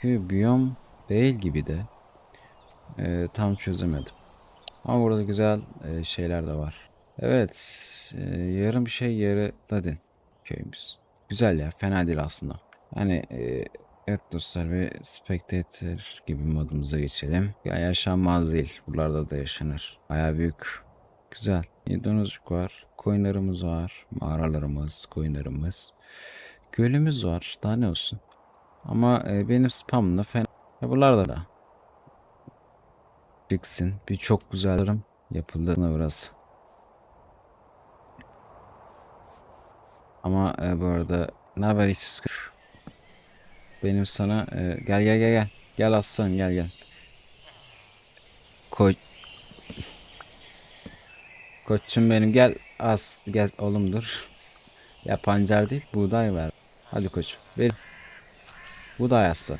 Çünkü biyom değil gibi de. Ee, tam çözemedim. Ama burada güzel e, şeyler de var. Evet. E, yarım şey yarı Ladin köyümüz. Güzel ya. Fena değil aslında. Hani e, evet dostlar ve spectator gibi modumuza geçelim. Ya yaşanmaz değil. Buralarda da yaşanır. Baya büyük. Güzel. Domuzcuk var. Koyunlarımız var. Mağaralarımız, koyunlarımız. Gölümüz var. Daha ne olsun. Ama e, benim spamla fena. Ya buralarda da. Çıksın. Birçok güzellerim yapıldı aslında burası. Ama e, bu arada ne haber işsiz? Benim sana e, gel gel gel gel. Gel aslanım gel gel. Koy. Koçum benim gel as gel oğlum dur. Ya pancar değil buğday ver. Hadi koçum ver. Buğday aslan.